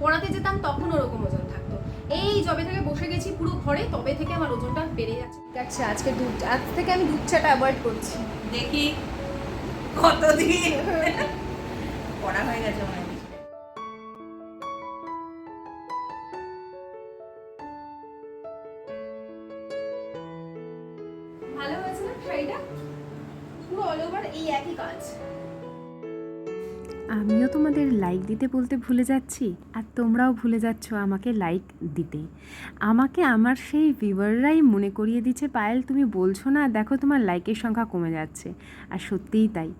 পড়াতে যেতাম তখন ওরকম ওজন থাকতো। এই যবে থেকে বসে গেছি পুরো ঘরে তবে থেকে আমার ওজনটা বেড়ে যাচ্ছে। ঠিক আছে আজকে দুধ আজ থেকে আমি দুধ চাটা অ্যাভয়েড করছি। দেখি কতদিন। পড়া হয়ে গেছে তোমাদের লাইক দিতে বলতে ভুলে যাচ্ছি, আর তোমরাও ভুলে যাচ্ছ আমাকে লাইক দিতে। আমাকে আমার সেই ভিউয়াররাই মনে করিয়ে দিচ্ছে, পায়েল, তুমি বলছো না, দেখো তোমার লাইকের সংখ্যা কমে যাচ্ছে। আর সত্যিই তাই।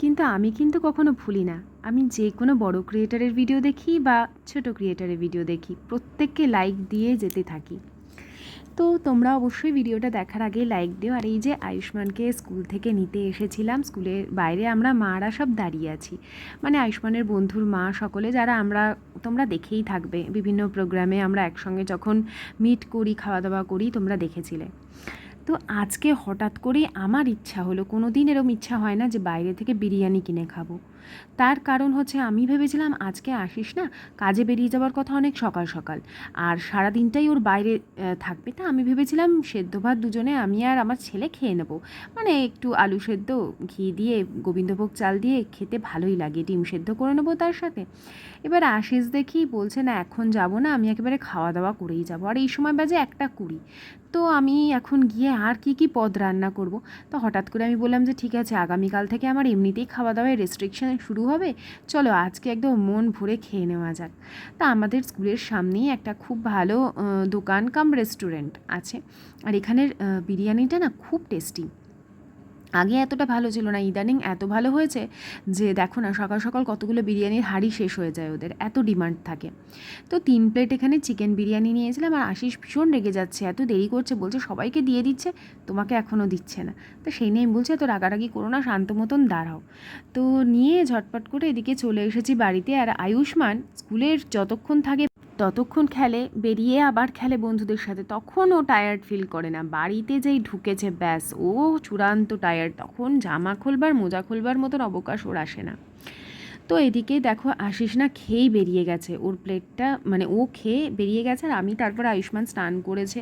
কিন্তু আমি কিন্তু কখনো ভুলি না। আমি যে কোনো বড় ক্রিয়েটারের ভিডিও দেখি বা ছোট ক্রিয়েটারের ভিডিও দেখি। প্রত্যেককে লাইক দিয়ে যেতে থাকি। তো তোমরা অবশ্যই ভিডিওটা দেখার আগে লাইক দিও। আর এই যে আয়ুষ্মানকে স্কুল থেকে নিতে এসেছিলাম স্কুলের বাইরে আমরা মারা সব দাঁড়িয়ে আছি। মানে আয়ুষ্মানের বন্ধুর মা সকলে যারা আমরা, তোমরা দেখেই থাকবে। বিভিন্ন প্রোগ্রামে আমরা একসঙ্গে যখন মিট করি খাওয়া দাওয়া করি, তোমরা দেখেছিলে। তো আজকে হঠাৎ করেই আমার ইচ্ছা হলো কোনো দিন এরম ইচ্ছা হয় না যে বাইরে থেকে বিরিয়ানি কিনে খাব। তার কারণ হচ্ছে আমি ভেবেছিলাম আজকে আসিস না, কাজে বেরিয়ে যাওয়ার কথা অনেক সকাল সকাল। আর সারা দিনটাই ওর বাইরে থাকবে। তা আমি ভেবেছিলাম সেদ্ধ ভাত দুজনে আমি আর আমার ছেলে খেয়ে নেব। মানে একটু আলু সেদ্ধ, ঘি দিয়ে, গোবিন্দভোগ চাল দিয়ে খেতে ভালোই লাগে। ডিম সেদ্ধ করে নেব তার সাথে। এবার আশিস দেখি, বলছে না এখন যাব না, আমি একেবারে খাওয়া দাওয়া করেই যাব। আর এই সময় বাজে একটা কুড়ি। তো আমি এখন গিয়ে আর কি কি পদ রান্না করব? তো হঠাৎ করে আমি বললাম যে ঠিক আছে, আগামীকাল থেকে আমার এমনিতেই খাওয়া দাওয়ায় রেস্ট্রিকশন শুরু হবে? চলো আজকে একদম মন ভরে খেয়ে নেওয়া যাক। তা আমাদের স্কুলের সামনেই একটা খুব ভালো দোকান কাম রেস্টুরেন্ট আছে। আর এখানের বিরিয়ানিটা না খুব টেস্টি আগে এতটা ভালো ছিল না, ইদানিং এত ভালো হয়েছে যে দেখো না, সকাল সকাল কতগুলো বিরিয়ানির হাড়ি শেষ হয়ে যায় ওদের, এত ডিমান্ড থাকে। তো তিন প্লেট এখানে চিকেন বিরিয়ানি নিয়েছিলাম আর আশিস ভীষণ রেগে যাচ্ছে, এত দেরি করছে, বলছে সবাইকে দিয়ে দিচ্ছে, তোমাকে এখনও দিচ্ছে না। তো সেই নিয়ে বলছি, এত রাগারাগি করো না, শান্ত মতন দাঁড়াও। তো নিয়ে ঝটপট করে এদিকে চলে এসেছি বাড়িতে আর আয়ুষ্মান স্কুলের যতক্ষণ থাকে ততক্ষণ খেলে, বেরিয়ে আবার খেলে বন্ধুদের সাথে। তখন ও টায়ার্ড ফিল করে না। বাড়িতে যেই ঢুকেছে, ব্যাস, ও চূড়ান্ত টায়ার্ড তখন জামা খুলবার, মোজা খুলবার মতন অবকাশ ওর আসে না। তো এদিকে দেখো আশিস না খেয়েই বেরিয়ে গেছে। ওর প্লেটটা মানে ও খেয়ে বেরিয়ে গেছে আর আমি তারপর আয়ুষ্মান স্নান করেছে।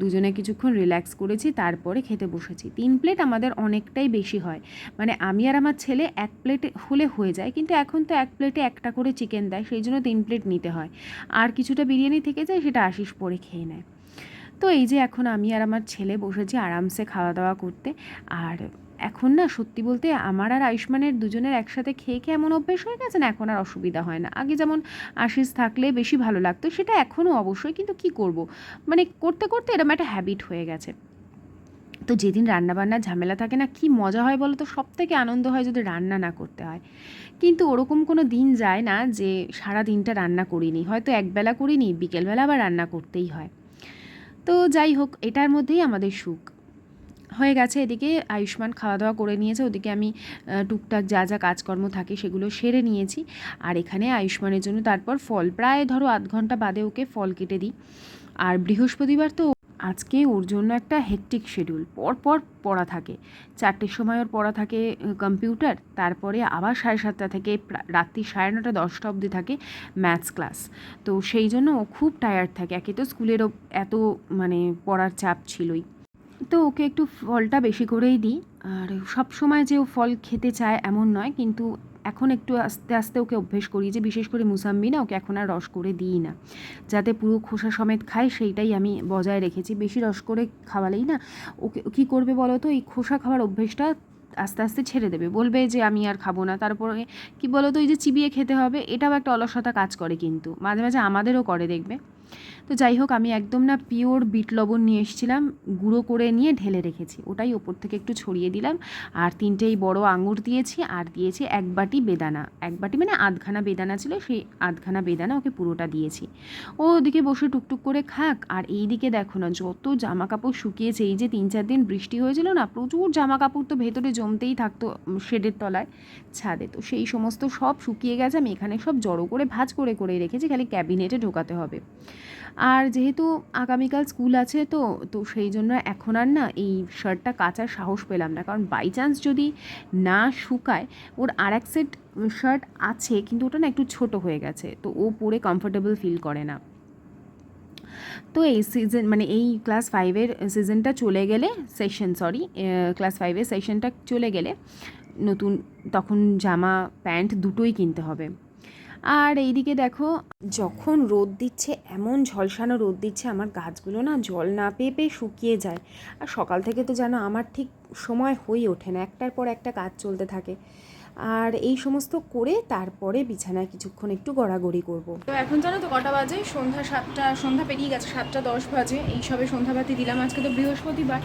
দুজনে কিছুক্ষণ রিল্যাক্স করেছি, তারপরে খেতে বসেছি। তিন প্লেট আমাদের অনেকটাই বেশি হয়। মানে আমি আর আমার ছেলে এক প্লেট হলে হয়ে যায়, কিন্তু এখন তো এক প্লেটে একটা করে চিকেন দেয়, সেই জন্য তিন প্লেট নিতে হয়। আর কিছুটা বিরিয়ানি থেকে যায়, সেটা আশিস পরে খেয়ে নেয়। তো এই যে এখন আমি আর আমার ছেলে বসেছি আরামসে খাওয়া দাওয়া করতে। আর এখন না, সত্যি বলতে আমার আর আয়ুষ্মানের দুজনের একসাথে খেয়ে খেয়ে এমন অভ্যেস হয়ে গেছে না, এখন আর অসুবিধা হয় না। আগে যেমন আশিস থাকলে বেশি ভালো লাগতো, সেটা এখনও অবশ্যই, কিন্তু কি করব? মানে করতে করতে এরকম একটা হ্যাবিট হয়ে গেছে। তো যেদিন রান্নাবান্নার ঝামেলা থাকে না, কি মজা হয় বলো তো সব থেকে আনন্দ হয় যদি রান্না না করতে হয়। কিন্তু ওরকম কোনো দিন যায় না যে সারা দিনটা রান্না করিনি, হয়তো একবেলা করিনি, বিকেলবেলা আবার রান্না করতেই হয়। তো যাই হোক, এটার মধ্যেই আমাদের সুখ। হয়ে গেছে, এদিকে আয়ুষ্মান খাওয়া দাওয়া করে নিয়েছে, ওদিকে আমি টুকটাক যা যা কাজকর্ম থাকে সেগুলো সেরে নিয়েছি। আর এখানে আয়ুষ্মানের জন্য তারপর ফল, প্রায় ধরো আধ ঘণ্টা বাদে ওকে ফল কেটে দিই। আর বৃহস্পতিবার তো আজকে ওর জন্য একটা হেকটিক শিডিউল পরপর পড়া থাকে। চারটের সময় ওর পড়া থাকে কম্পিউটার তারপরে আবার সাড়ে সাতটা থেকে রাত্রি সাড়ে নটা, দশটা অবধি থাকে ম্যাথস ক্লাস তো সেই জন্য ও খুব টায়ার্ড থাকে, একে তো স্কুলেরও এত মানে পড়ার চাপ ছিলই। তো ওকে একটু ফলটা বেশি করেই দিই। আর সব সময় যে ও ফল খেতে চায় এমন নয়, কিন্তু এখন একটু আস্তে আস্তে ওকে অভ্যেস করি যে, বিশেষ করে মুসাম্বি না, ওকে এখন আর রস করে দিই না। যাতে পুরো খোসা সমেত খায়, সেইটাই আমি বজায় রেখেছি। বেশি রস করে খাওয়ালেই না, ওকে কী করবে বলো তো? এই খোসা খাওয়ার অভ্যেসটা আস্তে আস্তে ছেড়ে দেবে। বলবে যে, আমি আর খাব না। তারপরে কি বলো তো? এই যে, চিবিয়ে খেতে হবে, এটাও একটা অলসতা কাজ করে কিন্তু। মাঝে মাঝে আমাদেরও করে দেখবে। তো যাই হোক, আমি একদম না পিওর বিট লবণ নিয়ে এসেছিলাম, গুঁড়ো করে নিয়ে ঢেলে রেখেছি। ওটাই ওপর থেকে একটু ছড়িয়ে দিলাম, আর তিনটেই বড় আঙুর দিয়েছি, আর দিয়েছি এক বাটি বেদানা। এক বাটি মানে আধখানা বেদানা ছিল, সেই আধখানা বেদানা ওকে পুরোটা দিয়েছি। ও ওদিকে বসে টুকটুক করে খাক, আর এই দিকে দেখো না, যত জামা কাপড় শুকিয়েছে, এই যে তিন চার দিন বৃষ্টি হয়েছিল না, প্রচুর জামা কাপড় তো ভেতরে জমতেই থাকতো শেডের তলায়, ছাদে। তো সেই সমস্ত সব শুকিয়ে গেছে, আমি এখানে সব জড়ো করে, ভাঁজ করে করে রেখেছি, খালি ক্যাবিনেটে ঢোকাতে হবে। আর যেহেতু আগামীকাল স্কুল আছে তো তো সেই জন্য এখন আর না এই শার্টটা কাচার সাহস পেলাম না। কারণ বাই চান্স যদি না শুকায়, ওর আর এক সেট শার্ট আছে, কিন্তু ওটা না একটু ছোট হয়ে গেছে, তো ও পরে কমফোর্টেবল ফিল করে না। তো এই সিজন মানে এই ক্লাস ফাইভের সিজনটা চলে গেলে সেশন সরি ক্লাস ফাইভের সেশনটা চলে গেলে নতুন, তখন জামা প্যান্ট দুটোই কিনতে হবে। আর এইদিকে দেখো, যখন রোদ দিচ্ছে, এমন ঝলসানো রোদ দিচ্ছে, আমার গাছগুলো না জল না পেয়ে পেয়ে শুকিয়ে যায়। আর সকাল থেকে তো যেন আমার ঠিক সময় হয়ে ওঠে না, একটার পর একটা কাজ চলতে থাকে। আর এই সমস্ত করে তারপরে বিছানায় কিছুক্ষণ একটু গড়াগড়ি করব। তো এখন জানো তো কটা বাজে? সন্ধ্যা সাতটা, সন্ধ্যা পেরিয়ে গেছে, সাতটা দশ বাজে। এই সবে সন্ধ্যাবাতি দিলাম, আজকে তো বৃহস্পতিবার।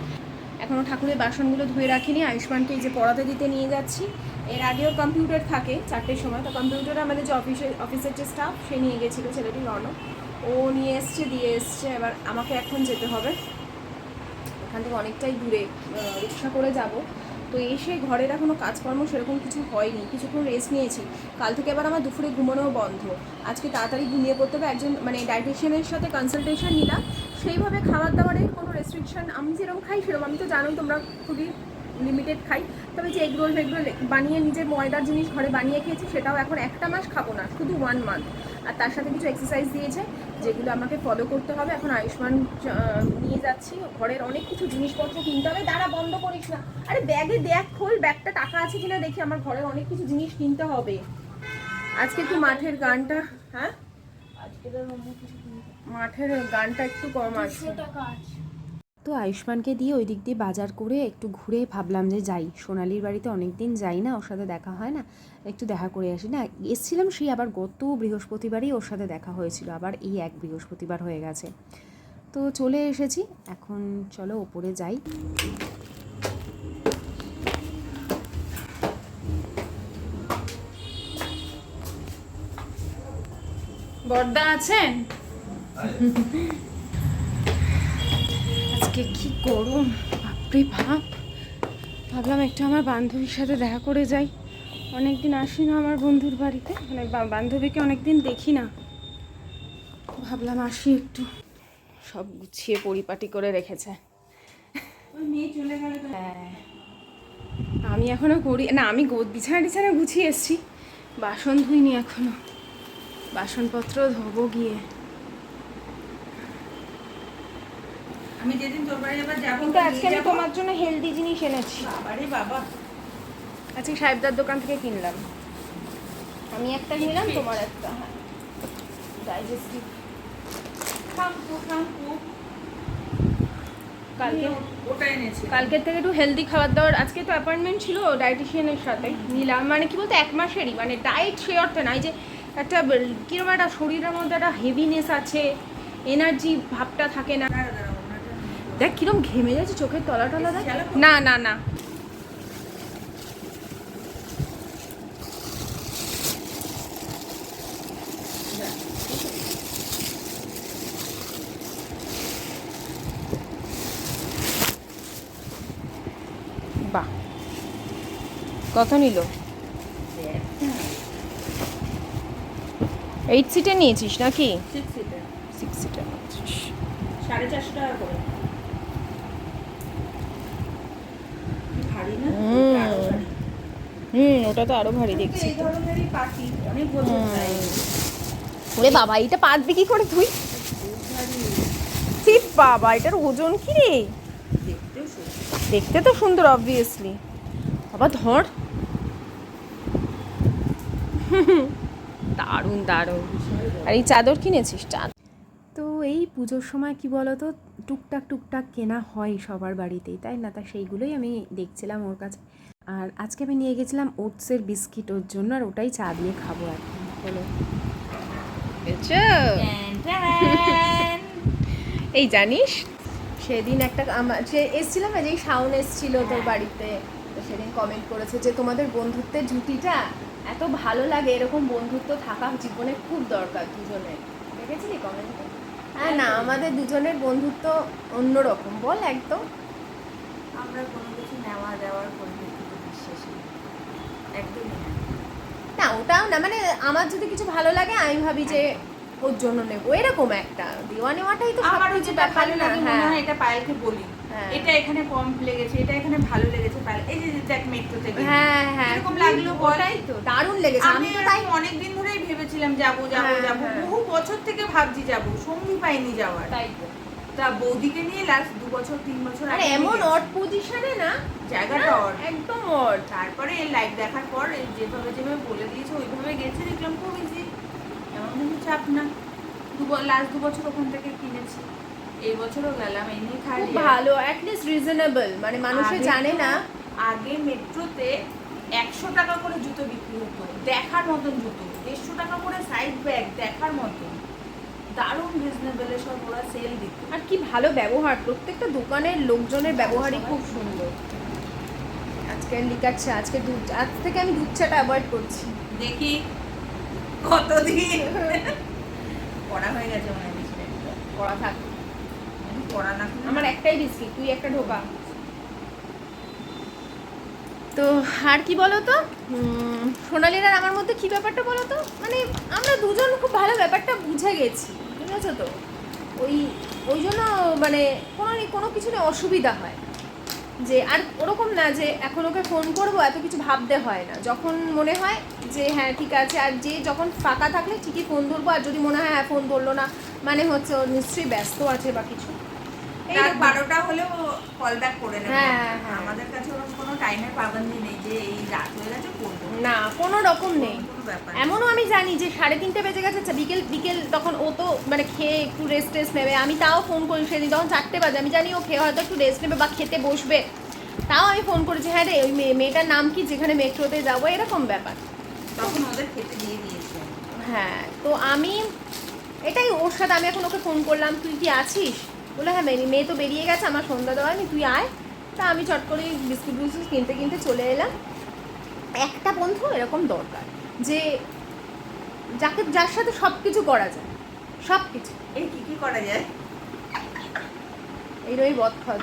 এখনও ঠাকুরের বাসনগুলো ধুয়ে রাখিনি, আয়ুষ্মানকে এই যে পড়াতে দিতে নিয়ে যাচ্ছি। এর আগেও কম্পিউটার থাকে, চারটের সময়। তো কম্পিউটারে আমাদের যে অফিসে অফিসের যে স্টাফ সে নিয়ে গেছিল ছেলেটি রণ ও নিয়ে এসছে, দিয়ে এসছে, এবার আমাকে এখন যেতে হবে। এখান থেকে অনেকটাই দূরে রিক্সা করে যাব। তো এসে ঘরের এখনও কাজকর্ম সেরকম কিছু হয়নি, কিছুক্ষণ রেস্ট নিয়েছি। কাল থেকে আবার আমার দুপুরে ঘুমানোও বন্ধ। আজকে তাড়াতাড়ি ঘুমিয়ে পড়তে হবে, একজন মানে ডায়েটিশিয়ানের সাথে কনসালটেশন নিলাম। সেইভাবে খাবার দাবারের কোনো রেস্ট্রিকশন আমি যেরকম খাই, সেরকম। আমি তো জানো তোমরা খুবই লিমিটেড খাই। তবে যে এগরোল ফেগরোল বানিয়ে নিজের ময়দার জিনিস ঘরে বানিয়ে খেয়েছি সেটাও এখন একটা মাস খাব না শুধু ওয়ান মান্থ আর তার সাথে কিছু এক্সারসাইজ দিয়েছে যেগুলো আমাকে ফলো করতে হবে। এখন আয়ুষ্মান নিয়ে যাচ্ছি। ঘরের অনেক কিছু জিনিসপত্র কিনতে হবে। দাঁড়া বন্ধ করিস না। আরে ব্যাগে দেখ খোল ব্যাগটা টাকা আছে কিনা দেখি। আমার ঘরে অনেক কিছু জিনিস কিনতে হবে। আজকে একটু মাঠের গানটা হ্যাঁ? মাঠের গানটা একটু কম আছে। তো আয়ুষ্মানকে দিয়ে ওই দিক দিয়ে বাজার করে একটু ঘুরে ভাবলাম যে যাই। সোনালির বাড়িতে অনেক দিন যাই না ওর সাথে দেখা হয় না। একটু দেখা করে আসি। না এসছিলাম সেই আবার গত বৃহস্পতিবারই ওর সাথে দেখা হয়েছিল আবার এই এক বৃহস্পতিবার হয়ে গেছে। তো চলে এসেছি। এখন চলো ওপরে যাই। বর্দা আছেন? আজকে কি গরম? বাপরে ভাব ভাবলাম একটু আমার বান্ধবীর সাথে দেখা করে যাই। অনেক দিন আসি না আমার বন্ধুর বাড়িতে। মানে বান্ধবীকে অনেক দিন দেখি না। ভাবলাম আসি একটু। সব গুছিয়ে পরিপাটি করে রেখেছে। মেয়ে চলে গেলে হ্যাঁ। আমি এখনও করি না আমি বিছানা টিছানা গুছিয়ে এসেছি। বাসন ধুইনি এখনও। বাসনপত্র ধোবো গিয়ে। আমি যেদিন তোর বাড়ি আবার যাব কিন্তু আজকে আমি তোমার জন্য হেলদি জিনিস এনেছি। বাবারে বাবা। আজকে সাহেবদার দোকান থেকে কিনলাম। আমি একটা নিলাম তোমার একটা। হ্যাঁ। ডাইজেস্টিভ শ্যাম্পু শ্যাম্পু কালকে ওটা এনেছি। কালকের থেকে একটু হেলদি খাবার দাবার। আজকে তো অ্যাপয়েন্টমেন্ট ছিল ডায়েটিশিয়ানের সাথে। নিলাম। মানে কি বলতো এক মাসেরই। মানে ডায়েট সে অর্থে নাই যে একটা কীরকম একটা শরীরের মধ্যে একটা হেভিনেস আছে এনার্জি ভাবটা থাকে না। দেখ কিরম ঘেমে যাচ্ছে চোখের তলা টলা দেখ না না না। বাহ। কত নিল? এইট সিটে নিয়েছিস নাকি? সিক্স সিটার সিক্স নিয়েছিস। সাড়ে চারশো টাকা করে ভারী না হুম। আরও ভারী। হুম ওটা তো আরও ভারী দেখছি। ওরে বাবা এটা পাতবি কি করে তুই? ঠিক বাবা এটার ওজন কি রে? দেখতে তো সুন্দর অবভিয়াসলি বাবা ধর। দারুণ দারুণ। আর এই চাদর কিনেছিস? চাঁদ তো এই পুজোর সময় কি বলো তো টুকটাক টুকটাক কেনা হয় সবার বাড়িতেই তাই না? তা সেইগুলোই আমি দেখছিলাম ওর কাছে। আর আজকে আমি নিয়ে গেছিলাম ওটসের বিস্কিট ওর জন্য আর ওটাই চা দিয়ে খাব এখন হলো এই জানিস সেদিন একটা আমার সে এসছিলাম না যেই শাওন এসেছিল তোর বাড়িতে তো সেদিন কমেন্ট করেছে যে তোমাদের বন্ধুত্বের জুটিটা এত ভালো লাগে এরকম বন্ধুত্ব থাকা জীবনে খুব দরকার দুজনের। দেখেছিলি কমেন্টে হ্যাঁ না আমাদের দুজনের বন্ধুত্ব অন্যরকম বল একদম। আমরা কোনো কিছু নেওয়া দেওয়ার নই। একদমই না। ওটাও না মানে আমার যদি কিছু ভালো লাগে আমি ভাবি যে ওর জন্য নেব। এরকম একটা। দেওয়া নেওয়াটাই তো আমারও ভালো লাগে মনে হ্যাঁ। হয় এটা পায়েলকে বলি। হ্যাঁ। এটা এখানে কম লেগেছে এটা এখানে ভালো লেগেছে পায়েল। এই যে দেখ মেট্রো থেকে হ্যাঁ হ্যাঁ। এরকম লাগল বল। ওটাই তো দারুণ লেগেছে। আমি তো তাই অনেক দিন ধরেই ভেবেছিলাম যাব যাব হ্যাঁ, যাব। বহু বছর থেকে ভাবছি যাব সঙ্গী পাইনি যাওয়ার। তাই তো। তা বৌদিকে নিয়ে লাস্ট দু বছর তিন বছর আরে এমন। অড পজিশনে না জায়গাটা না, একদম অড তারপরে এই লাইভ দেখার পর যেভাবে যেভাবে বলে দিয়েছে ওইভাবে গেছে দেখলাম খুব ইজি এমন চাপ না। দু লাস্ট দু বছর ওখান থেকে কিনেছি। এই বছরও গেলাম এই নিয়ে খালি। ভালো অ্যাটলিস্ট রিজনেবল মানে মানুষে জানে না। আগে মেট্রোতে একশো টাকা করে জুতো বিক্রি হতো দেখার মতন জুতো। দেড়শো টাকা করে সাইড ব্যাগ দেখার মতন দারুণ রিজনেবলে সব ওরা সেল দিত। আর কি ভালো ব্যবহার প্রত্যেকটা দোকানের লোকজনের ব্যবহারই খুব সুন্দর। আজকে লিকার চা আজকে দুধ আজ থেকে আমি দুধ চাটা অ্যাভয়েড করছি। দেখি কতদিন। পড়া হয়ে গেছে মনে হয়। করা থাক। পড়া না আমার একটাই বিস্কিট তুই একটা ঢোকা। তো আর কি বলো তো সোনালির আর আমার মধ্যে কি ব্যাপারটা বলো তো মানে আমরা দুজন খুব ভালো ব্যাপারটা বুঝে গেছি। আছে তো ওই ওই জন্য মানে কোনো কোনো কিছু নিয়ে অসুবিধা হয় যে আর ওরকম না যে এখন ওকে ফোন করব এত কিছু ভাবতে হয় না যখন মনে হয় যে হ্যাঁ ঠিক আছে আর যে যখন ফাঁকা থাকলে ঠিকই ফোন ধরবো আর যদি মনে হয় হ্যাঁ ফোন ধরলো না মানে হচ্ছে ও নিশ্চয়ই ব্যস্ত আছে বা কিছু রাত। বারোটা হলেও কল ব্যাক করে নেব হ্যাঁ, হ্যাঁ, হ্যাঁ। আমাদের কাছে ওরকম কোনো টাইমের পাবন্দি নেই যে এই রাত হয়ে গেছে না কোনো রকম নেই। ব্যাপার এমনও আমি জানি যে সাড়ে তিনটে বেজে গেছে আচ্ছা, বিকেল বিকেল তখন ও তো মানে খেয়ে একটু রেস্ট টেস্ট নেবে। আমি তাও ফোন করি সেদিন তখন চারটে বাজে। আমি জানি ও খেয়ে হয়তো একটু রেস্ট নেবে বা খেতে বসবে। তাও আমি ফোন করেছি হ্যাঁ রে ওই মেয়ে মেয়েটার নাম কি? যেখানে মেট্রোতে যাব? এরকম ব্যাপার। তখন ওদের খেতে দিয়ে দিয়েছে। হ্যাঁ তো আমি এটাই ওর সাথে আমি এখন ওকে ফোন করলাম তুই কি আছিস? বলে হ্যাঁ মেয়ে মেয়ে তো বেরিয়ে গেছে আমার সন্ধ্যা দেওয়া তুই আয়। তা আমি চট করে বিস্কুট বিস্কুট কিনতে কিনতে চলে এলাম। একটা বন্ধু এরকম দরকার যে যাকে যার সাথে সব কিছু করা যায় সব কিছু এই কি কি করা যায়? এই রই বদখদ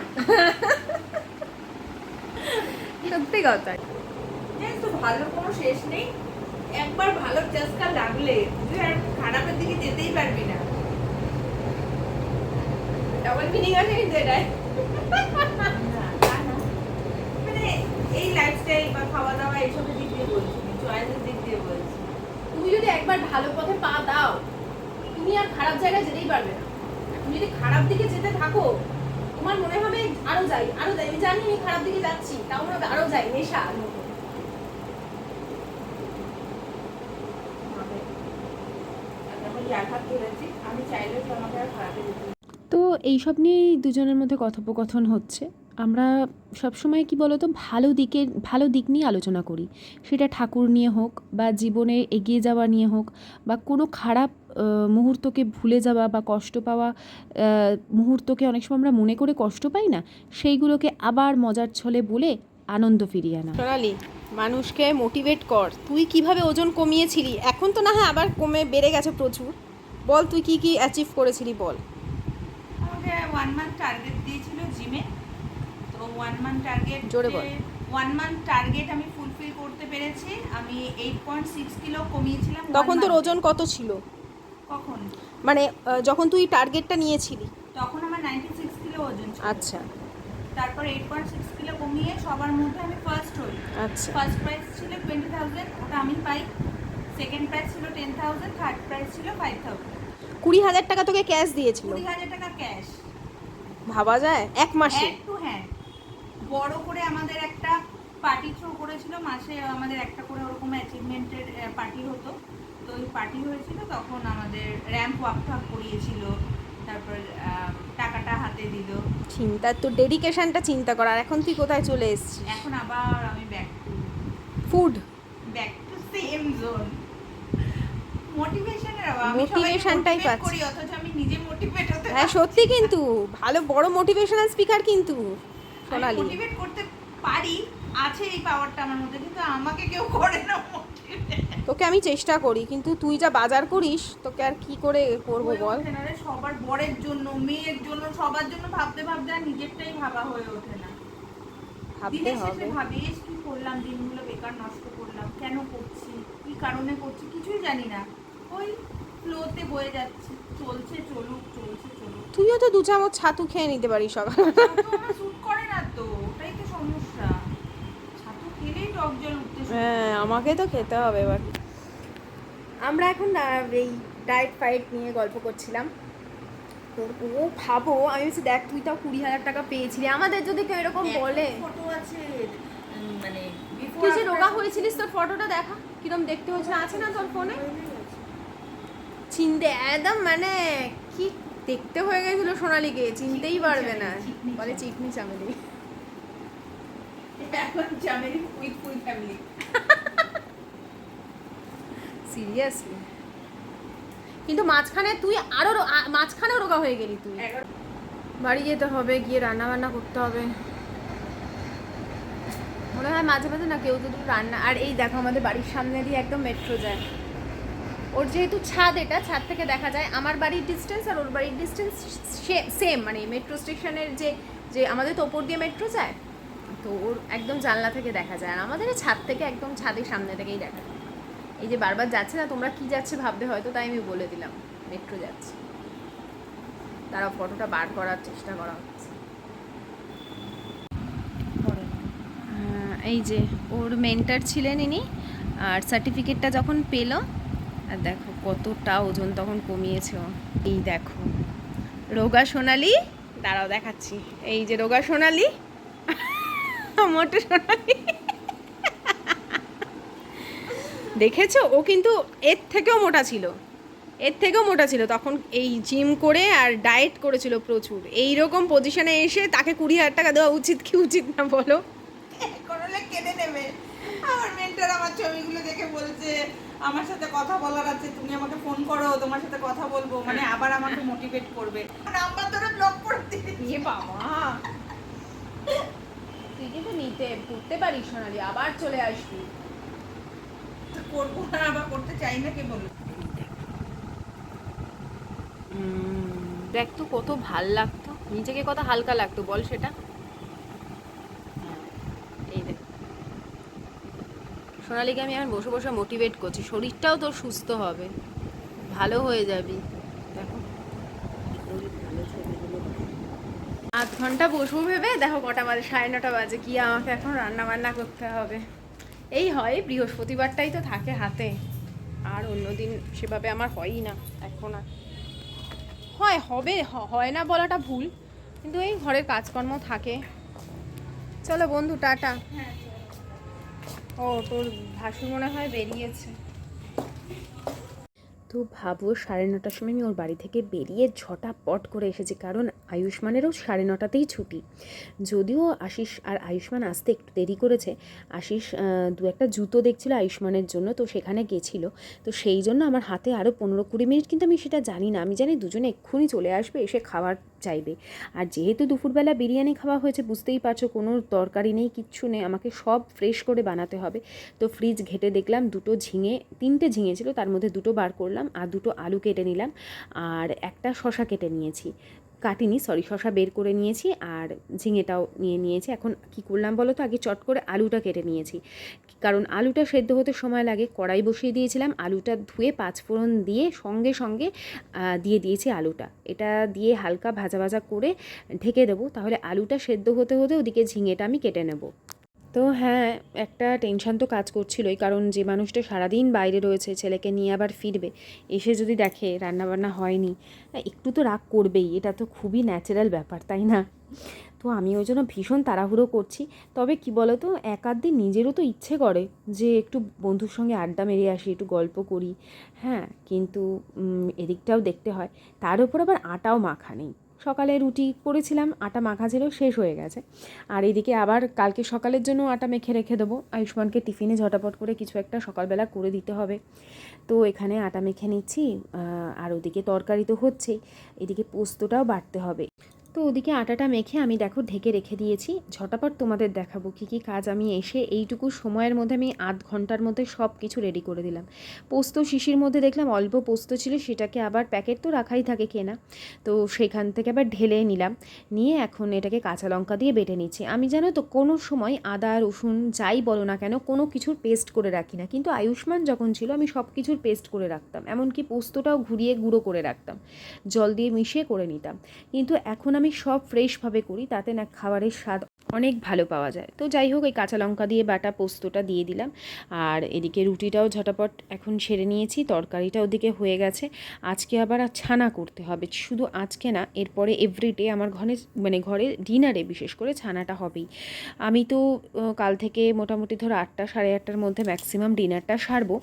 সত্যি কথা। তো ভালো কোনো শেষ নেই। একবার ভালো চাস্কা লাগলে তুই আর খারাপের দিকে যেতেই পারবি না। ডবল মিনিং আছে কিন্তু এটাই এই লাইফস্টাইল বা খাওয়া দাওয়া এইসবের দিক দিয়ে বলছি চয়েসের দিক দিয়ে বলছি। তুমি যদি একবার ভালো পথে পা দাও তুমি আর খারাপ জায়গায় যেতেই পারবে না। তুমি যদি খারাপ দিকে যেতে থাকো তোমার মনে হবে আরও যাই আরও যাই। আমি জানি আমি খারাপ দিকে যাচ্ছি তাও মনে হবে আরও যাই নেশা মতো। আঘাত করেছি আমি চাইলেও তো আর খারাপে যেতে তো এইসব নিয়েই দুজনের মধ্যে কথোপকথন হচ্ছে। আমরা সবসময় কি বলতো ভালো দিকের ভালো দিক নিয়ে আলোচনা করি। সেটা ঠাকুর নিয়ে হোক বা জীবনে এগিয়ে যাওয়া নিয়ে হোক বা কোনো খারাপ মুহূর্তকে ভুলে যাওয়া বা কষ্ট পাওয়া মুহূর্তকে অনেক সময় আমরা মনে করে কষ্ট পাই না সেইগুলোকে আবার মজার ছলে বলে আনন্দ ফিরিয়ে আনা। সোনালি মানুষকে মোটিভেট কর। তুই কীভাবে ওজন কমিয়েছিলি? এখন তো না হয় আবার কমে বেড়ে গেছে প্রচুর। বল তুই কি কি অ্যাচিভ করেছিলি বল। One month target one month target জোরে বল। ওয়ান মান্থ টার্গেট আমি ফুলফিল করতে পেরেছি। আমি এইট পয়েন্ট সিক্স কিলো কমিয়েছিলাম তখন তোর ওজন কত ছিল? কখন? মানে যখন তুই টার্গেটটা নিয়েছিলি। তখন আমার নাইনটি সিক্স কিলো ওজন ছিল। আচ্ছা। তারপর এইট পয়েন্ট সিক্স কিলো কমিয়ে সবার মধ্যে আমি ফার্স্ট হই। আচ্ছা। ফার্স্ট প্রাইস ছিল টোয়েন্টি থাউজেন্ড ওটা আমি পাই। সেকেন্ড প্রাইস ছিল টেন থাউজেন্ড থার্ড প্রাইস ছিল ফাইভ থাউজেন্ড কুড়ি হাজার টাকা তোকে ক্যাশ দিয়েছিল। কুড়ি হাজার টাকা ক্যাশ ভাবা যায়? এক মাসে। হ্যান্ড টু হ্যান্ড বড় করে আমাদের একটা পার্টি থ্রো করেছিল মাসে আমাদের একটা করে ওরকম অ্যাচিভমেন্টের পার্টি হতো। তো ওই পার্টি হয়েছিল তখন আমাদের র্যাম্প ওয়াক টাক করিয়েছিল তারপর টাকাটা হাতে দিল। চিন্তা তো ডেডিকেশনটা চিন্তা কর আর এখন তুই কোথায় চলে এসেছিস? এখন আবার আমি back to food back to same zone মোটিভেশনের অভাব আমি পাচ্ছি। করি অথচ আমি নিজে মোটিভেট হতে হ্যাঁ সত্যি কিন্তু ভালো বড় মোটিভেশনাল স্পিকার কিন্তু। সোনালি। মোটিভেট করতে পারি আছে এই পাওয়ারটা আমার মধ্যে কিন্তু আমাকে কেউ করে না তোকে আমি চেষ্টা করি কিন্তু তুই যা বাজার করিস তোকে আর কি করে করব বল? সবার বরের জন্য মেয়ের জন্য সবার জন্য ভাবতে ভাবতে আর নিজেরটাই ভাবা হয়ে ওঠে না। ভাবতে হবে। শেষে ভাবি "ইস, কি করলাম দিনগুলো বেকার নষ্ট করলাম কেন করছি কি কারণে করছি কিছুই জানি না। ওই ফ্লোতে বয়ে যাচ্ছে চলছে চলুক চলছে চলুক। তুইও তো দু চামচ ছাতু খেয়ে নিতে পারিস সকাল ছাতু আমার স্যুট করে না তো ওটাই তো সমস্যা ছাতু খেলেই টক জল উঠতে হ্যাঁ আমাকে তো খেতে হবে এবার। আমরা এখন এই ডায়েট ফাইট নিয়ে গল্প করছিলাম। তো ও ভাবো আমি বলছি দেখ তুই তাও কুড়ি হাজার টাকা পেয়েছিলি। আমাদের যদি কেউ এরকম বলে ফটো আছে মানে তুই যে রোগা হয়েছিলিস তোর ফটোটা দেখা? কিরম দেখতে হয়েছিল? আছে না তোর ফোনে চিনতে একদম মানে কি দেখতে হয়ে গেছিল সোনালিকে? চিনতেই পারবে না। বলে চিকনি চামেলি। এখন Chameli with full family seriously কিন্তু মাঝখানে তুই আরও মাঝখানেও রোগা হয়ে গেলি তুই। বাড়ি যেতে হবে গিয়ে রান্না বান্না করতে হবে। মনে হয় মাঝে মাঝে না কেউ যদি রান্না আর এই দেখো আমাদের বাড়ির সামনে দিয়ে একদম মেট্রো যায়। ওর যেহেতু ছাদ এটা ছাদ থেকে দেখা যায় আমার বাড়ির ডিস্টেন্স আর ওর বাড়ির ডিস্টেন্স সেম মানে মেট্রো স্টেশনের যে যে আমাদের তো ওপর দিয়ে মেট্রো যায় তো ওর একদম জানলা থেকে দেখা যায়। আর আমাদের ছাদ থেকে একদম ছাদের সামনে থেকেই দেখা। যায় এই যে বারবার যাচ্ছে না, তোমরা কি যাচ্ছে ভাববে হয়তো তাই আমি বলে দিলাম। মেট্রো যাচ্ছে। তারা ফটোটা বার করার চেষ্টা করা হচ্ছে। এই যে ওর মেন্টার ছিলেন ইনি, আর সার্টিফিকেটটা যখন পেল, আর দেখো কতটা ওজন তখন কমিয়েছে ও। এই দেখো। রোগা সোনালি, দাঁড়াও দেখাচ্ছি। এই যে রোগা সোনালি মোটে সোনালি দেখেছ? ও কিন্তু এর থেকেও মোটা ছিল। এর থেকেও মোটা ছিল। তখন এই জিম করে আর ডায়েট করেছিল প্রচুর। এই রকম পজিশনে এসে তাকে কুড়ি হাজার টাকা দেওয়া উচিত কি উচিত না বলো? করলে কেঁদে নেবে। আমার মেন্টর আমার ছবিগুলো দেখে বলছে আমার সাথে কথা বলার আছে তুমি আমাকে ফোন করো তোমার সাথে কথা বলব। মানে আবার আমাকে মোটিভেট করবে। নাম্বার ধরে ব্লক করে দিবি ইয়ে বাবা। তুই কিন্তু নিতে ঘুরতে পারিস সোনালি আবার চলে আসবি। করব না আবার করতে চাই না কে বলবে দেখ তো কত ভালো লাগতো। নিজেকে কত হালকা লাগতো বল সেটা। এই দেখ। সোনালিকে আমি এখন বসে বসে মোটিভেট করছি। শরীরটাও তোর সুস্থ হবে। ভালো হয়ে যাবি। দেখো। আধ ঘণ্টা বসবো ভেবে দেখো কটা বাজে, সাড়ে নটা বাজে। কি আমাকে এখন রান্না বান্না করতে হবে। এই হয়, বৃহস্পতিবারটাই তো থাকে হাতে। আর অন্যদিন সেভাবে আমার হয়ই না, এখন আর। হয়, হবে হয় না বলাটা ভুল। কিন্তু এই ঘরের কাজকর্ম থাকে। চলো বন্ধু, টাটা। ও, তোর ভাসুর মনে হয় বেরিয়েছে। তো ভাবো সাড়ে নটার সময় আমি ওর বাড়ি থেকে বেরিয়ে ঝটাপট করে এসেছি, কারণ আয়ুষ্মানেরও সাড়ে নটাতেই ছুটি। যদিও আশিস আর আয়ুষ্মান আসতে একটু দেরি করেছে, আশিস দু একটা জুতো দেখছিল আয়ুষ্মানের জন্য, তো সেখানে গেছিল। তো সেই জন্য আমার হাতে আরও পনেরো কুড়ি মিনিট, কিন্তু আমি সেটা জানি না। আমি জানি দুজনে এক্ষুনি চলে আসবে, এসে খাবার চাইবে। আর যেহেতু দুপুরবেলা বিরিয়ানি খাওয়া হয়েছে, বুঝতেই পারছ কোনো তরকারি নেই, কিচ্ছু নেই, আমাকে সব ফ্রেশ করে বানাতে হবে। তো ফ্রিজ ঘেটে দেখলাম, দুটো ঝিঙে, তিনটে ঝিঙে ছিল, তার মধ্যে দুটো বার করলাম, আর দুটো আলু কেটে নিলাম, আর একটা শশা কেটে নিয়েছি। কাটিনি, সরি শশা বের করে নিয়েছি আর ঝিঙেটাও নিয়ে নিয়েছি। এখন কি করলাম বলো তো? আগে চট করে আলুটা কেটে নিয়েছি। কারণ আলুটা সেদ্ধ হতে সময় লাগে, কড়াই বসিয়ে দিয়েছিলাম, আলুটা ধুয়ে পাঁচফোড়ন দিয়ে সঙ্গে সঙ্গে দিয়ে দিয়েছি আলুটা। এটা দিয়ে হালকা ভাজা ভাজা করে ঢেকে দেবো, তাহলে আলুটা সেদ্ধ হতে হতে ওদিকে ঝিঙেটা আমি কেটে নেব। তো হ্যাঁ একটা টেনশন তো কাজ করছিলই। কারণ যে মানুষটা সারাদিন বাইরে রয়েছে, ছেলেকে নিয়ে আবার ফিরবে, এসে যদি দেখে রান্নাবান্না হয়নি একটু তো রাগ করবেই। এটা তো খুবই ন্যাচারাল ব্যাপার, তাই না? তো আমি ওই জন্য ভীষণ তাড়াহুড়ো করছি। তবে কি বলো তো এক আধ দিন নিজেরও তো ইচ্ছে করে যে একটু বন্ধুর সঙ্গে আড্ডা মেরে আসি, একটু গল্প করি হ্যাঁ কিন্তু এদিকটাও দেখতে হয়। তার উপর আবার আটাও মাখা নেই। সকালে রুটি করেছিলাম, আটা মাখা ছিল, শেষ হয়ে গেছে। আর এদিকে আবার কালকে সকালের জন্য আটা মেখে রেখে দেবো। আয়ুষ্মানকে টিফিনে ঝটাপট করে কিছু একটা সকালবেলা করে দিতে হবে। তো এখানে আটা মেখে নিচ্ছি আর ওদিকে তরকারি তো হচ্ছেই। এদিকে পোস্তটাও বাড়তে হবে। তো ওদিকে আটাটা মেখে আমি দেখো ঢেকে রেখে দিয়েছি। ঝটাপট তোমাদের দেখাবো কী কী কাজ আমি এসে এইটুকু সময়ের মধ্যে আমি আধ ঘণ্টার মধ্যে সব কিছু রেডি করে দিলাম। পোস্ত শিশির মধ্যে দেখলাম অল্প পোস্ত ছিল, সেটাকে আবার প্যাকেট তো রাখাই থাকে কেনা। তো সেখান থেকে আবার ঢেলে নিলাম। নিয়ে এখন এটাকে কাঁচা লঙ্কা দিয়ে বেটে নিচ্ছি। আমি জানো তো কোনো সময় আদা, রসুন যাই বলো না কেন কোনো কিছুর পেস্ট করে রাখি না। কিন্তু আয়ুষ্মান যখন ছিল আমি সব কিছুর পেস্ট করে রাখতাম। এমনকি পোস্তটাও ঘুরিয়ে গুঁড়ো করে রাখতাম। জল দিয়ে মিশিয়ে করে নিতাম। কিন্তু এখন আমি সব ফ্রেশভাবে করি তাতে না খাবারের স্বাদ অনেক ভালো পাওয়া যায়। তো যাই হোক এই কাঁচা লঙ্কা দিয়ে বাটা পোস্তটা দিয়ে দিলাম। আর এদিকে রুটিটাও ঝটাপট এখন সেরে নিয়েছি তরকারিটা ওদিকে হয়ে গেছে। আজকে আবার ছানা করতে হবে শুধু আজকে না এরপরে এভরিডে আমার ঘরে মানে ঘরে ডিনারে বিশেষ করে ছানাটা হবেই। আমি তো কাল থেকে মোটামুটি ধরো আটটা সাড়ে আটটার মধ্যে ম্যাক্সিমাম ডিনারটা সারবো।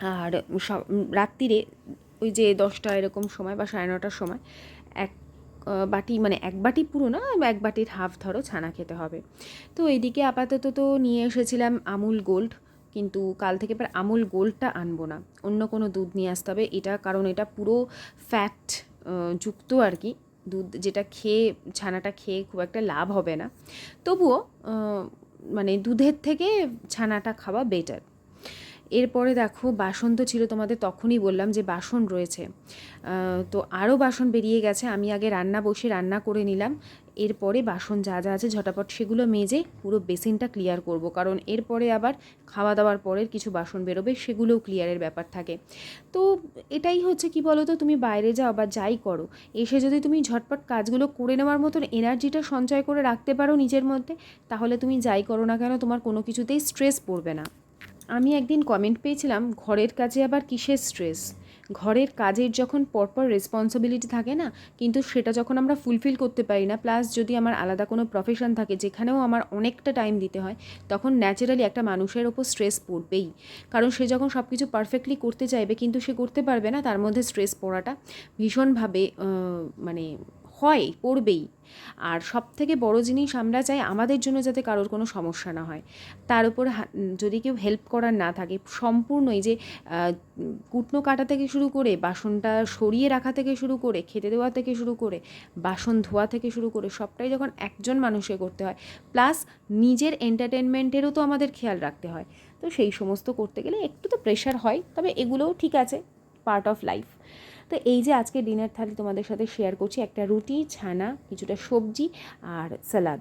আর স- উম, রাত্রিরে ওই যে দশটা এরকম সময় বা সাড়ে নটার সময় এক বাটি মানে এক বাটি পুরো না, এক বাটির হাফ ধরো ছানা খেতে হবে। তো এদিকে আপাতত তো নিয়ে এসেছিলাম আমুল গোল্ড, কিন্তু কাল থেকে এবার আমুল গোল্ডটা আনব না। অন্য কোনো দুধ নিয়ে আসতে হবে, এটা কারণ এটা পুরো ফ্যাট যুক্ত আর কি। দুধ যেটা খেয়ে, ছানাটা খেয়ে খুব একটা লাভ হবে না। তবুও মানে দুধের থেকে ছানাটা খাওয়া বেটার এরপরে দেখো, বাসন তো ছিল তোমাদের তখনই বললাম যে বাসন রয়েছে। তো আরও বাসন বেরিয়ে গেছে, আমি আগে রান্না বসে রান্না করে নিলাম। এরপরে বাসন যা যা আছে ঝটাপট সেগুলো মেজে পুরো বেসিনটা ক্লিয়ার করব। কারণ এরপরে আবার খাওয়া দাওয়ার পরের কিছু বাসন বেরোবে, সেগুলোও ক্লিয়ারের ব্যাপার থাকে। তো এটাই হচ্ছে কি বলো তো তুমি বাইরে যাও বা যাই করো, এসে যদি তুমি ঝটপট কাজগুলো করে নেওয়ার মতন এনার্জিটা সঞ্চয় করে রাখতে পারো নিজের মধ্যে, তাহলে তুমি যাই করো না কেন তোমার কোনো কিছুতেই স্ট্রেস পড়বে না। আমি একদিন কমেন্ট পেয়েছিলাম, ঘরের কাজে আবার কিসের স্ট্রেস ঘরের কাজের যখন পরপর রেসপন্সিবিলিটি থাকে না, কিন্তু সেটা যখন আমরা ফুলফিল করতে পারি না প্লাস যদি আমার আলাদা কোনো প্রফেশন থাকে যেখানেও আমার অনেকটা টাইম দিতে হয়, তখন ন্যাচারালি একটা মানুষের ওপর স্ট্রেস পড়বেই। কারণ সে যখন সব কিছু পারফেক্টলি করতে চাইবে, কিন্তু সে করতে পারবে না, তার মধ্যে স্ট্রেস পড়াটা ভীষণভাবে মানে হয় পড়বেই আর সব থেকে বড় জিনিস আমরা চাই আমাদের জন্য যাতে কারোর কোনো সমস্যা না হয়। তার উপর যদি কেউ হেল্প করার না থাকে, সম্পূর্ণ এই যে কুটনো কাটা থেকে শুরু করে, বাসনটা সরিয়ে রাখা থেকে শুরু করে, খেতে দেওয়া থেকে শুরু করে, বাসন ধোয়া থেকে শুরু করে, সবটাই যখন একজন মানুষকে করতে হয় প্লাস নিজের এন্টারটেনমেন্টেরও তো আমাদের খেয়াল রাখতে হয়। তো সেই সমস্ত করতে গেলে একটু তো প্রেশার হয়, তবে এগুলোও ঠিক আছে পার্ট অফ লাইফ তো এই যে আজকে ডিনার থালি তোমাদের সাথে শেয়ার করছি, একটা রুটি, ছানা, কিছুটা সবজি আর স্যালাদ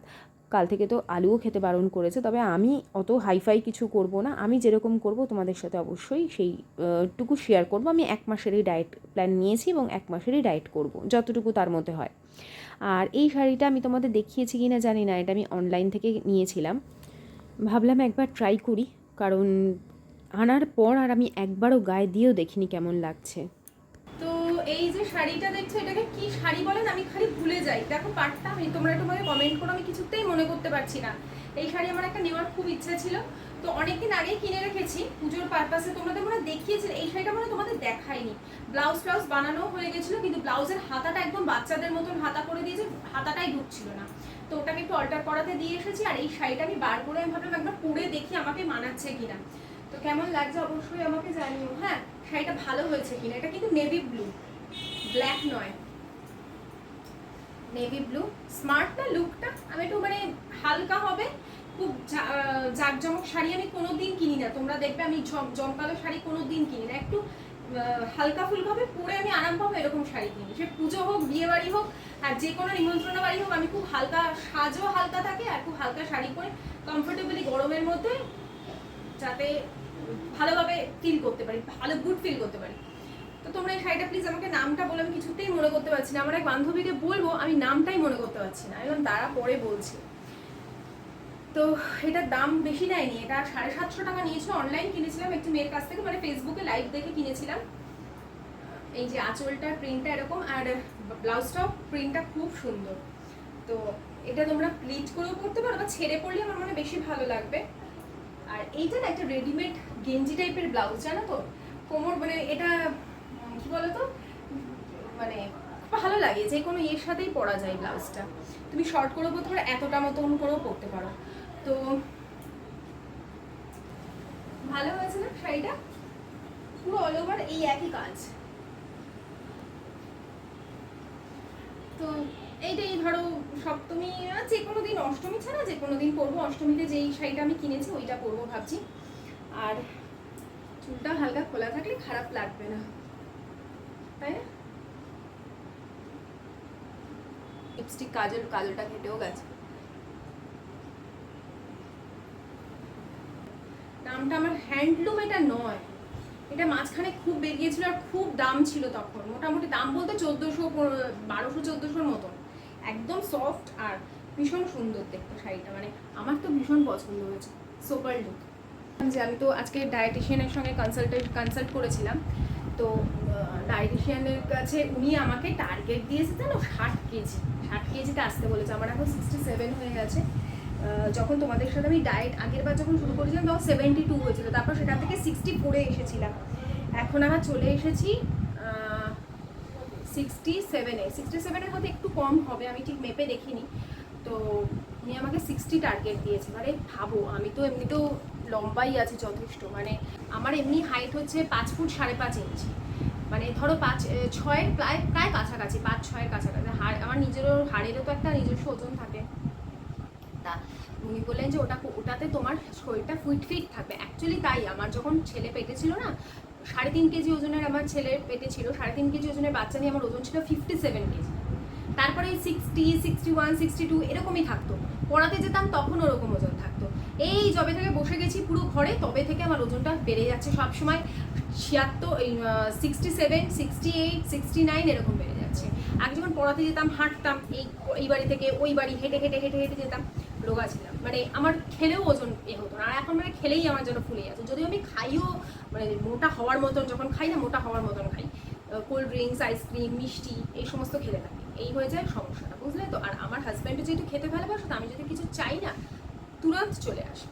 কাল থেকে তো আলুও খেতে বারণ করেছে, তবে আমি অত হাইফাই কিছু করব না। আমি যেরকম করব তোমাদের সাথে অবশ্যই সেই টুকু শেয়ার করব। আমি এক মাসেরই ডায়েট প্ল্যান নিয়েছি এবং এক মাসেরই ডায়েট করব, যতটুকু তার মধ্যে হয়। আর এই শাড়িটা আমি তোমাদের দেখিয়েছি কি না জানি না, এটা আমি অনলাইন থেকে নিয়েছিলাম। ভাবলাম একবার ট্রাই করি, কারণ আনার পর আর আমি একবারও গায়ে দিয়েও দেখিনি কেমন লাগছে। এই যে শাড়িটা দেখছ, এটাকে কি শাড়ি বলেন? আমি খালি ভুলে যাই। দেখো, পাটটা আমি, তোমরা একটু আমাকে কমেন্ট করো, আমি কিছুতেই মনে করতে পারছি না। এই শাড়ি আমার একটা নেওয়ার খুব ইচ্ছা ছিল। তো অনেকদিন আগেই কিনে রেখেছি, পুজোর পারপাসে তোমাদের মনে দেখিয়েছিল, এই শাড়িটা মনে তোমাদের দেখায়নি। ব্লাউজ ফ্লাউজ বানানো হয়ে গেছিল, কিন্তু ব্লাউজের হাতাটা একদম বাচ্চাদের মতন হাতা করে দিয়েছে, হাতাটাই ঢুকছিল না। তো ওটাকে একটু অল্টার করাতে দিয়ে এসেছি, আর এই শাড়িটা আমি বার করে আমি ভাবলাম একবার পরে দেখি আমাকে মানাচ্ছে কিনা। তো কেমন লাগছে অবশ্যই আমাকে জানিও। হ্যাঁ শাড়িটা ভালো হয়েছে কিনা, এটা কিন্তু নেভি ব্লু ব্ল্যাক নয়। নেভি ব্লু স্মার্ট না লুকটা আমি একটু মানে হালকা হবে। খুব জাঁকজমক শাড়ি আমি কোনো দিন কিনি না। তোমরা দেখবে আমি জমকালো শাড়ি কোনো দিন কিনি না। একটু হালকা ফুলভাবে পরে আমি আরাম পাবো এরকম শাড়ি কিনি। সে পুজো হোক, বিয়ে বাড়ি হোক, আর যে কোনো নিমন্ত্রণ বাড়ি হোক, আমি খুব হালকা সাজও হালকা থাকে আর খুব হালকা শাড়ি পরে কমফোর্টেবলি গরমের মধ্যে যাতে ভালোভাবে ফিল করতে পারি, ভালো গুড ফিল করতে পারি। তোমরা এই শাড়িটা প্লিজ আমাকে নামটা বলে, আমি কিছুতেই মনে করতে পারছি না। আমার এক বান্ধবীকে বলব, আমি নামটাই মনে করতে পারছি না। এবং তারা পরে বলছি। তো এটার দাম বেশি নেয়নি। এটা সাড়ে সাতশো টাকা নিয়েছিল অনলাইন কিনেছিলাম। একটি মেয়ের কাছ থেকে মানে ফেসবুকে লাইভ দেখে কিনেছিলাম। এই যে আঁচলটা প্রিন্টটা এরকম, আর ব্লাউজটাও প্রিন্টটা খুব সুন্দর। তো এটা তোমরা প্লিট করেও পরতে পারো, বা ছেড়ে পরলে আমার মনে বেশি ভালো লাগবে। আর এইটা না একটা রেডিমেড গেঞ্জি টাইপের ব্লাউজ জানো তো? কোমর মানে এটা বলতো? মানে ভালো লাগে যে কোনো ইয়ের সাথেই পরা যায় ব্লাউজটা। তুমি শর্ট করেও পরতে পারো, এতটা মতন করেও পরতে পারো। তো ভালো হয়েছে না শাড়িটা? পুরো অল ওভার এই একই কাজ। তো এইটাই ধরো, সপ্তমী যে কোনো দিন অষ্টমী ছাড়া যে কোনো দিন পরবো। অষ্টমীতে যেই শাড়িটা আমি কিনেছি, ওইটা পরবো ভাবছি। আর চুলটা হালকা খোলা থাকলে খারাপ লাগবে না তাই না লিপস্টিক কাজল, কাজলটা কেটেও গেছে। নামটা আমার হ্যান্ডলুম এটা নয়। এটা মাঝখানে খুব বেরিয়েছিল আর খুব দাম ছিল তখন। মোটামুটি দাম বলতে চোদ্দোশো বারোশো, চোদ্দোশোর মতন। একদম সফট আর ভীষণ সুন্দর দেখতে শাড়িটা। মানে আমার তো ভীষণ পছন্দ হয়েছে সুপার লুক যে আমি তো আজকে ডায়েটিশিয়ানের সঙ্গে কনসাল্টে কনসাল্ট করেছিলাম। তো ডায়েটিশিয়ানের কাছে উনি আমাকে টার্গেট দিয়েছে জানো ষাট কেজি। কেজিতে আসতে বলেছে। আমার এখন সিক্সটি সেভেন হয়ে গেছে। যখন তোমাদের সাথে আমি ডায়েট আগের বার যখন শুরু করেছিলাম, তখন সেভেন্টি টু হয়েছিল। তারপর সেখান থেকে সিক্সটি ফোরে এসেছিলাম। এখন আমার চলে এসেছি সিক্সটি সেভেনে সিক্সটি সেভেনের মধ্যে একটু কম হবে, আমি ঠিক মেপে দেখিনি। তো উনি আমাকে সিক্সটি টার্গেট দিয়েছে। মানে ভাবো, আমি তো এমনিতেও লম্বাই আছি যথেষ্ট। মানে আমার এমনি হাইট হচ্ছে পাঁচ ফুট সাড়ে পাঁচ ইঞ্চি মানে ধরো পাঁচ ছয়ের প্রায় প্রায় কাছাকাছি, পাঁচ, ছয়ের কাছাকাছি। হাড়, আমার নিজেরও, হাড়েরও তো একটা নিজস্ব ওজন থাকে। তা উনি বললেন যে ওটা ওটাতে তোমার শরীরটা ফিট ফিট থাকবে। অ্যাকচুয়ালি তাই, আমার যখন ছেলে পেটে ছিল না, সাড়ে তিন কেজি ওজনের আমার ছেলের পেটে ছিল, সাড়ে তিন কেজি ওজনের বাচ্চা নিয়ে আমার ওজন ছিল ফিফটি সেভেন কেজি। তারপরে ওই sixty sixty one sixty two এরকমই থাকতো। পড়াতে যেতাম তখন ওরকম ওজন এই যবে থেকে বসে গেছি পুরো ঘরে, তবে থেকে আমার ওজনটা বেড়ে যাচ্ছে সবসময়। ছিয়াত্তর sixty seven sixty eight sixty nine এরকম বেড়ে যাচ্ছে। আগে যখন পড়াতে যেতাম, হাঁটতাম, এই এই বাড়ি থেকে ওই বাড়ি হেঁটে হেঁটে হেঁটে হেঁটে যেতাম, রোগা ছিলাম। মানে আমার খেলেও ওজন এ হতো না। আর এখন মানে খেলেই আমার জন্য ফুলে যাচ্ছে যদিও আমি খাইও মানে মোটা হওয়ার মতন যখন খাই না, মোটা হওয়ার মতন খাই। কোল্ড ড্রিঙ্কস আইসক্রিম মিষ্টি, এই সমস্ত খেলে থাকি। এই হয়ে যায় সমস্যাটা, বুঝলে তো? আর আমার হাজব্যান্ডও যেহেতু খেতে ভালোবাসো, তো আমি যদি কিছু চাই না তুরন্ত চলে আসে।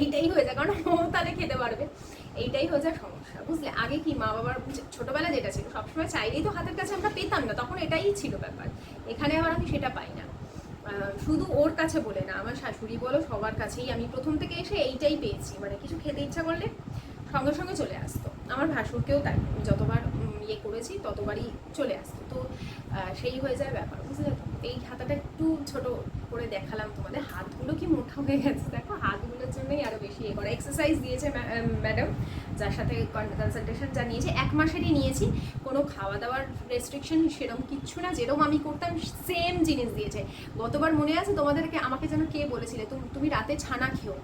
এইটাই হয়ে যায়, কারণ ও তাহলে খেতে পারবে। এইটাই হয়ে যায় সমস্যা, বুঝলে? আগে কি মা বাবার ছোটবেলা যেটা ছিল, সবসময় চাইলেই তো হাতের কাছে আমরা পেতাম না, তখন এটাই ছিল ব্যাপার। এখানে আবার আমি সেটা পাই না। শুধু ওর কাছে বলে না, আমার শাশুড়ি বলো, সবার কাছেই আমি প্রথম থেকে এসে এইটাই পেয়েছি। মানে কিছু খেতে ইচ্ছা করলে সঙ্গে সঙ্গে চলে আসতো। আমার ভাসুরকেও তাই যতবার ইয়ে করেছি, ততবারই চলে আসতো। তো সেই হয়ে যায় ব্যাপার, বুঝলে? এই খাতাটা একটু ছোট করে দেখালাম তোমাদের। হাতগুলো কি মোটা হয়ে গেছে? দেখো, হাতগুলোর জন্যই আরও বেশি এ করা। এক্সারসাইজ দিয়েছে ম্যাডাম যার সাথে কনসালটেশন যা নিয়েছে, এক মাসেরই নিয়েছি। কোনো খাওয়া দাওয়ার রেস্ট্রিকশন সেরকম কিচ্ছু না যেরকম আমি করতাম সেম জিনিস দিয়েছে। গতবার মনে আছে তোমাদেরকে? আমাকে যেন কে বলেছিলে? তুমি তুমি রাতে ছানা খেও।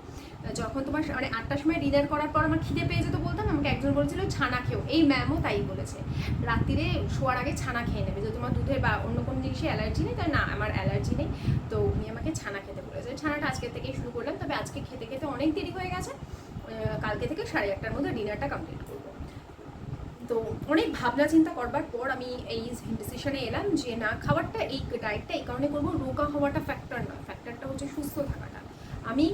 যখন তোমার মানে আটটার সময় ডিনার করার পর আমার খিদে পেয়ে যেত বলতাম, আমাকে একজন বলেছিল, ছানা খেও। এই ম্যামও তাই বলেছে। রাত্রিরে শোয়ার আগে ছানা খেয়ে নেবে। যদি তোমার দুধে বা অন্য কোনো জিনিসে অ্যালার্জি নেই তাই না, আমার অ্যালার্জি নেই। তো উনি আমাকে ছানা খেতে বলেছে। ছানাটা আজকে থেকেই শুরু করলাম। তবে আজকে খেতে খেতে অনেক দেরি হয়ে গেছে। কালকে থেকে সাড়ে একটার মধ্যে ডিনারটা কমপ্লিট করব। তো অনেক ভাবনা চিন্তা করবার পর আমি এই ডিসিশনে এলাম যে, না, খাবারটা এই ডায়েটটা এই কারণে করব। রোগা হওয়াটা ফ্যাক্টর নয় ফ্যাক্টরটা হচ্ছে সুস্থ থাকাটা। আমি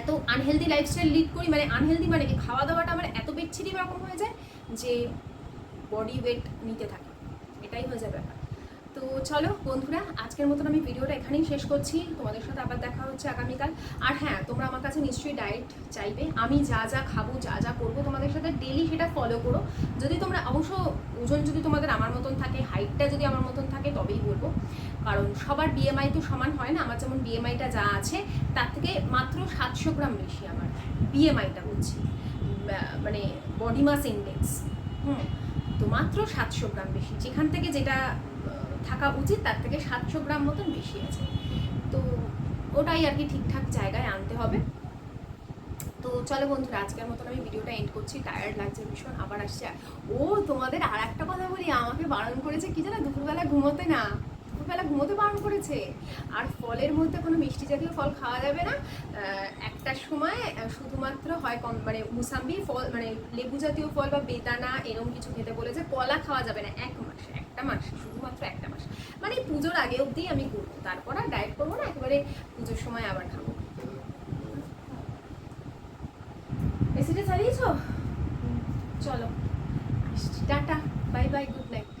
এত আনহেলদি লাইফস্টাইল লিড করি মানে আনহেলদি মানে কি? খাওয়া দাওয়াটা আমার এত বিচ্ছিরি রকম হয়ে যায় যে বডি ওয়েট নিতে থাকে। এটাই হয়ে যায় ব্যাপার। তো চলো বন্ধুরা, আজকের মতন আমি ভিডিওটা এখানেই শেষ করছি। তোমাদের সাথে আবার দেখা হচ্ছে আগামীকাল। আর হ্যাঁ তোমরা আমার কাছে নিশ্চয়ই ডায়েট চাইবে। আমি যা যা খাব, যা যা করব, তোমাদের সাথে ডেলি সেটা ফলো করো। যদি তোমরা, অবশ্য ওজন যদি তোমাদের আমার মতন থাকে হাইটটা যদি আমার মতন থাকে, তবেই বলব। কারণ সবার বিএমআই তো সমান হয় না, আমার যেমন বিএমআইটা যা আছে, তার থেকে মাত্র সাতশো গ্রাম বেশি আমার। বিএমআইটা বা- মানে বডি মাস ইন্ডেক্স হুম, তো মাত্র সাতশো গ্রাম বেশি। যেখান থেকে যেটা থাকা উচিত, তার থেকে সাতশো গ্রাম মতন বেশি আছে। তো ওটাই আর কি ঠিকঠাক জায়গায় আনতে হবে। তো চলো বন্ধুরা, আজকের মতন আমি ভিডিওটা এন্ড করছি। টায়ার্ড লাগছে ভীষণ, আবার আসছে। ও, তোমাদের আর একটা কথা বলি, আমাকে বারণ করেছে, কি জানো দুপুরবেলা ঘুমোতে না। বেলা ঘুমোতে বারণ করেছে। আর ফলের মধ্যে কোনো মিষ্টি জাতীয় ফল খাওয়া যাবে না। একটা সময় শুধুমাত্র হয় কম মানে মুসাম্বি ফল মানে লেবু জাতীয় ফল বা বেদানা এরকম কিছু খেতে বলেছে কলা খাওয়া যাবে না এক মাস একটা মাস শুধুমাত্র একটা মাস। মানে পুজোর আগে অবধি আমি করব তারপর আর ডায়েট করব না একেবারে পুজোর সময় আবার খাব। মেসেজে চালিয়েছ চলো টাটা বাই বাই গুড নাইট